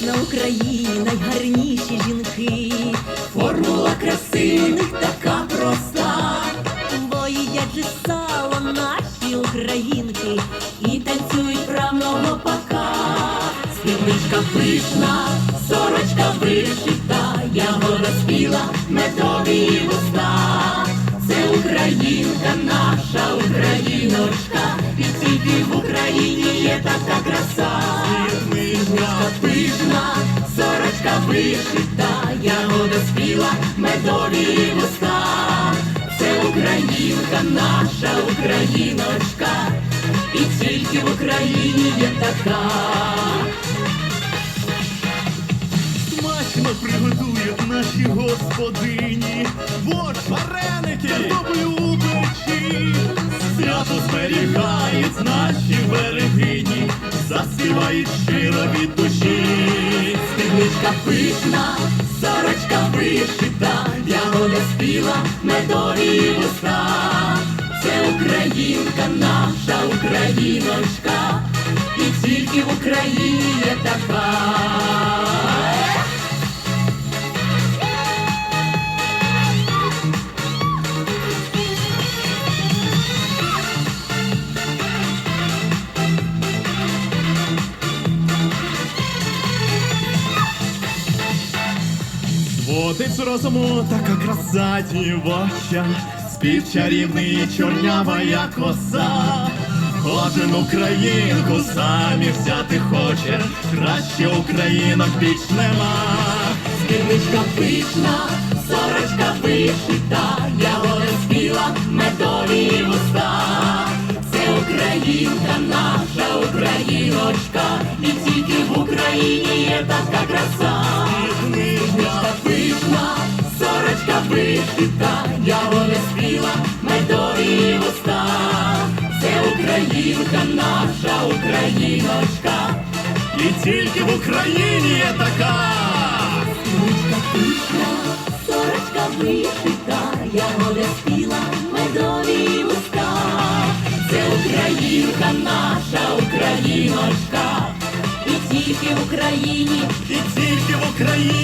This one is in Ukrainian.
На Україні найгарніші жінки. Формула краси така проста. Бо їдять же сало наші українки Спідничка пишна, сорочка вишита, ягода спіла, медові вуста. Це Українка, наша Україночка, і тільки в Україні є така краса. Спідничка пишна, сорочка вишита, ягода спіла, медові вуста. Це Українка, наша Україночка, і тільки в Україні є така. Господині, борщ, вареники, картоплю печі. Свято зберігають наші берегині, заспівають щиро від душі. Спідничка пишна, сорочка вишита, ягода спіла, медові вуста. Це Українка, наша Україночка, і тільки в Україні є така. Водить розуму така краса дівоча, спів чарівний чорнява як коса. Кожен українку самі взяти хоче, краще українок більш нема. Спідничка пишна, сорочка вишита, ягода спіла, медові вуста. Це Українка, наша Україночка, і тільки в Україні є така краса. Українка, наша Україночка. І тільки в Україні є така. Ручка пишна, сорочка вишита, ягода спіла, медові вуста. Це Українка, наша Україночка, і тільки в Україні І тільки в Україні.